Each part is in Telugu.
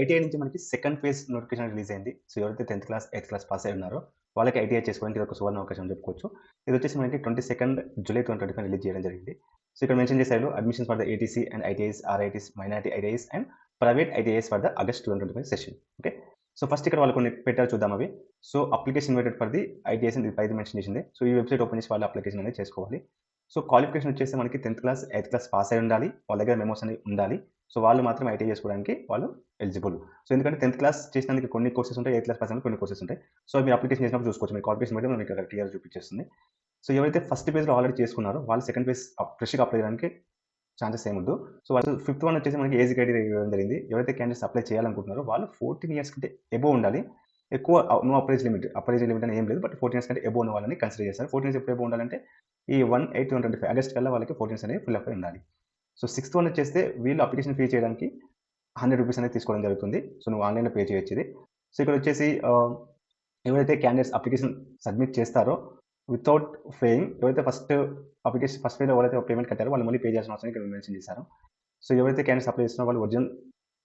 ఐటీఐ నుంచి మనకి సెకండ్ ఫేజ్ నోటిఫికేషన్ రిలీజ్ అయింది. సో ఎవరైతే tenth class eighth class pass అయి ఉన్నారో వాళ్ళకి ఐటీఐ చేసుకోవడానికి ఇది ఒక సువర్ణ అవకాశం చెప్పుకోవచ్చు. ఇది వచ్చేసి మనకి twenty second July twenty twenty five release చేయడం జరిగింది. సో ఇక్కడ మెన్షన్ చేశారు admissions for the ATC and ITIs or ITIs minority ITIs and private ITIs for the August twenty twenty five session okay so first ఇక్కడ వాళ్ళు కొన్ని పెట్టారు చూద్దాం అవి. So application invited for the ITIs ఇది పైది మెన్షన్ చేసింది. సో ఈ వెబ్సైట్ ఓపెన్ చేసి వాళ్ళు అప్లికేషన్ అనేది చేసుకోవాలి. సో క్వాలిఫికేషన్ వచ్చేసి మనకి tenth class eighth class pass అయి ఉండాలి. వాళ్ళ దగ్గర మెమోస్ అనేది ఉండాలి. సో వాళ్ళు మాత్రం ఐటీ చేసుకోవడానికి వాళ్ళు ఎలిజిబుల్ సో ఎందుకంటే టెన్త్ క్లాస్ చేసినందుకు కొన్ని కోర్సెస్ ఉంటాయి ఎయిత్ క్లాస్ పాస్ కొన్ని కోర్సెస్ ఉంటాయి. సో మీరు అప్లికేషన్ చేసినప్పుడు చూసుకోవచ్చు మీ క్వాలిఫికేషన్ బట్టి మీకు ఇక్కడ క్లియర్ చూపించేస్తుంది. సో ఎవరైతే ఫస్ట్ పేజ్లో ఆల్రెడీ చేసుకున్నారో వాళ్ళు సెకండ్ పేజ్ ఫ్రెష్గా అప్లై చేయడానికి ఛాన్సెస్ ఏముండదు సో వాళ్ళు ఫిఫ్త్ వన్ వచ్చేసి మనకి ఏజ్ క్రైటీరియా ఇవ్వడం జరిగింది. ఎవరైతే క్యాండిడేట్స్ అప్లై చేయాలనుకుంటున్నారో వాళ్ళు ఫోర్టీన్ ఇయర్స్ కంటే ఎబో ఉండాలి. ఎక్కువ no upper age limit upper age limit అని ఏం లేదు బట్ ఫోర్టీన్ ఇయర్స్ కంటే ఎబో ఉన్న వాళ్ళని కన్సిడర్ చేస్తారు. ఫోర్టీన్ ఇయర్స్ ఎప్పుడు ఎబో ఉండాలంటే ఈ one eight one twenty five August కల్లా వాళ్ళకి ఫోర్టీన్స్ అనేది ఫుల్ అప్ ఉండాలి. సో సిక్స్త్ వన్ వచ్చేస్తే వీళ్ళు అప్లికేషన్ పే చేయడానికి హండ్రెడ్ రూపీస్ అనేది తీసుకోవడం జరుగుతుంది. సో నువ్వు ఆన్లైన్లో పే చేయొచ్చు ఇది. సో ఇక్కడ వచ్చేసి ఎవరైతే క్యాండిడేట్స్ అప్లికేషన్ సబ్మిట్ చేస్తారో వితౌట్ పేయింగ్ ఎవరైతే ఫస్ట్ అప్లికేషన్ ఫస్ట్ పేలో ఎవరైతే పేమెంట్ కట్టారో వాళ్ళు మళ్ళీ పే చేయాల్సిన అవసరం ఇక్కడ మెన్షన్ చేశారు. సో ఎవరైతే క్యాండిడేట్స్ అప్లై చేస్తున్నారో వాళ్ళు ఒరిజినల్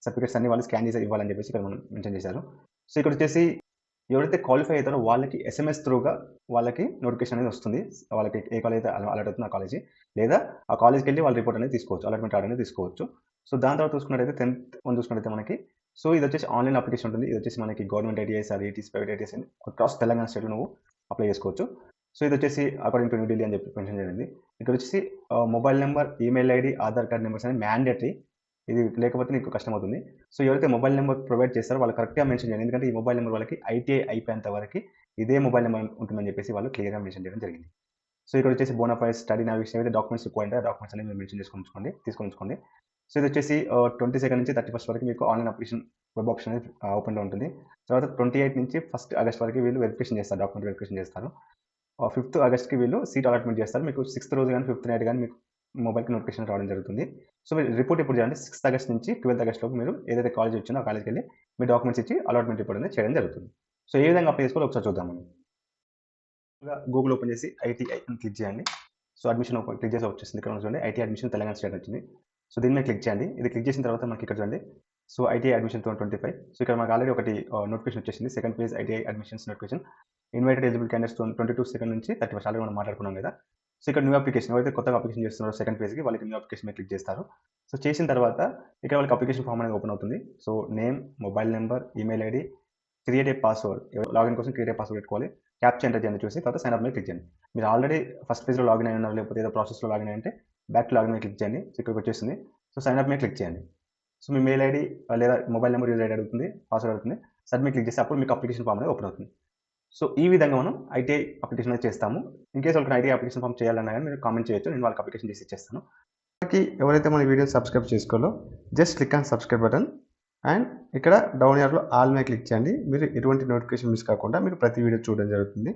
సర్టిఫికేట్స్ అన్ని వాళ్ళు స్కాన్ చేసి ఇవ్వాలని చెప్పేసి ఇక్కడ మనం మెన్షన్ చేశారు. సో ఇక్కడ వచ్చేసి ఎవరైతే క్వాలిఫై అవుతారో వాళ్ళకి ఎస్ఎంఎస్ త్రూగా వాళ్ళకి నోటిఫికేషన్ అనేది వస్తుంది. వాళ్ళకి ఏ కాలేజ్ అయితే అలర్ట్ అవుతుంది ఆ కాలేజీ లేదా ఆ కాలేజ్కి వెళ్ళి వాళ్ళ రిపోర్ట్ అనేది తీసుకోవచ్చు. అలాట్మెంట్ కార్డ్ అనేది తీసుకోవచ్చు. సో దాని తర్వాత చూసుకున్నట్టయితే టెన్త్ వన్ చూసుకున్నట్టయితే మనకి సో ఇది వచ్చేసి ఆన్లైన్ అప్లికేషన్ ఉంటుంది. ఇది వచ్చేసి మనకి government ITIs or ITIs private ITIs across Telangana స్టేట్లో నువ్వు అప్లై చేసుకోవచ్చు. సో ఇది వచ్చేసి అకార్డింగ్ టు న్యూ ఢిల్లీ అని చెప్పి మెన్షన్ జరిగింది ఇక్కడ వచ్చేసి mobile number email ID Aadhaar card numbers అనేవి మ్యాండేటరీ ఇది లేకపోతే నీకు కష్టమవుతుంది. సో ఎవరైతే మొబైల్ నెంబర్ ప్రొవైడ్ చేస్తారో వాళ్ళు కరెక్ట్గా మెన్షన్ చేయండి. ఎందుకంటే ఈ మొబైల్ నెంబర్ వాళ్ళకి ఐటీఐ అయిపోయేంత వరకు ఇదే మొబైల్ నెంబర్ ఉంటుందని చెప్పేసి వాళ్ళు క్లియర్గా మెన్షన్ చేయడం జరిగింది. సో ఇక్కడ వచ్చేసి బోనాఫైడ్ స్టడీ నా విషయం అయితే డాక్యుమెంట్స్ రిక్వైర్డ్ డాక్యుమెంట్స్ అనేది మెన్షన్ చేసుకొని తీసుకొని ఉంచుకోండి. సో ఇది వచ్చేసి ట్వంటీ సెకండ్ నుంచి థర్టీ ఫస్ట్ వరకు మీకు ఆన్లైన్ అప్లికేషన్ వెబ్ ఆప్షన్ అనేది ఓపెన్లో ఉంటుంది. తర్వాత ట్వంటీ ఎయిట్ నుంచి ఫస్ట్ ఆగస్ట్ వరకు వీళ్ళు వెరిఫికేషన్ చేస్తారు డాక్యుమెంట్ వెరిఫికేషన్ చేస్తారు. ఫిఫ్త్ ఆగస్ట్కి వీళ్ళు సీట్ అలాట్మెంట్ చేస్తారు. మీకు సిక్స్త్ రోజు కానీ ఫిఫ్త్ నైట్ కానీ మీకు మొబైల్కి నోటిఫికేషన్ రావడం జరుగుతుంది. సో మీరు రిపోర్ట్ ఎప్పుడు చేయాలంటే సిక్స్త్ ఆగస్ట్ నుంచి ట్వెల్త్ ఆగస్ట్లోకి మీరు ఏదైతే కాలేజ్ వచ్చిందో ఆ కాలేజ్కి వెళ్ళి మీ డాక్యుమెంట్స్ ఇచ్చి అలాట్మెంట్ రిపోర్ట్ అనేది చేయడం జరుగుతుంది. సో ఏ విధంగా అప్లై చేసుకోవాలి ఒకసారి చూద్దాం మనం. గూగుల్ ఓపెన్ చేసి ఐటీఐ అని క్లిక్ చేయండి. సో అడ్మిషన్ ఓపెన్ క్లిక్ చేసి వచ్చేసింది ఇక్కడ చూడండి ఐటీ అడ్మిషన్ తెలంగాణ స్టేట్ వచ్చింది. సో దీని మీద క్లిక్ చేయండి. ఇది క్లిక్ చేసిన తర్వాత మనకి ఇక్కడ చూడండి. So ITI admission twenty five so ఇక్కడ మనకు ఆల్రెడీ ఒకటి నోటిఫికేషన్ వచ్చేసింది. Second page ITI admissions notification invited eligible candidates twenty two second నుంచి థర్టీ ఫస్ట్ ఆల్రెడీ మనం మాట్లాడుకున్నాం కదా. సో ఇక్కడ న్యూ అప్లికేషన్ ఎవరైతే కొత్తగా అప్లికేషన్ చేస్తున్నారో సెకండ్ పేజ్కి వాళ్ళకి న్యూ అప్లికేషన్ మీద క్లిక్ చేస్తారు. సో చేసిన తర్వాత ఇక్కడ వాళ్ళకి అప్లికేషన్ ఫామ్ అనేది ఓపెన్ అవుతుంది. So name mobile number email ID create a password login కోసం క్రియేట్ ఏ పాస్వర్డ్ పెట్టుకోవాలి. క్యాప్చర్ ఎంటర్ చేయండి చూసి తర్వాత సైన్ అప్ మీద క్లిక్ చేయండి. మీరు ఆల్రెడీ ఫస్ట్ పేజ్లో లాగిన్ అయి ఉన్నారు లేకపోతే ఏదో ప్రాసెస్లో లాగిన్ అయ్యి బ్యాక్ లాగిన్ మీద క్లిక్ చేయండి. ఇక్కడికి వచ్చేస్తుంది సో సైన్ అప్ మీద క్లిక్ చేయండి. సో మీ మెయిల్ ఐడి లేదా మొబైల్ నెంబర్ యూజ్ ఐడి అడుగుతుంది పాస్వర్డ్ అడుగుతుంది. సబ్మిట్ క్లిక్ చేసి అప్పుడు మీకు అప్లికేషన్ ఫామ్ అనేది ఓపెన్ అవుతుంది. సో ఈ విధంగా మనం ఐటీఐ అప్లికేషన్ చేస్తాము. ఇన్ కేసు వాళ్ళకి ఐటీఐ అప్లికేషన్ ఫామ్ చేయాలన్నా కానీ మీరు కామెంట్ చేయొచ్చు. నేను వాళ్ళకి అప్లికేషన్ చేసి ఇచ్చేస్తాను. మనకి ఎవరైతే మన వీడియో సబ్స్క్రైబ్ చేసుకోవాలో just click on subscribe button and ఇక్కడ డౌన్ యార్లో ఆల్ మీద క్లిక్ చేయండి. మీరు ఎటువంటి నోటిఫికేషన్ మిస్ కాకుండా మీరు ప్రతి వీడియో చూడడం జరుగుతుంది.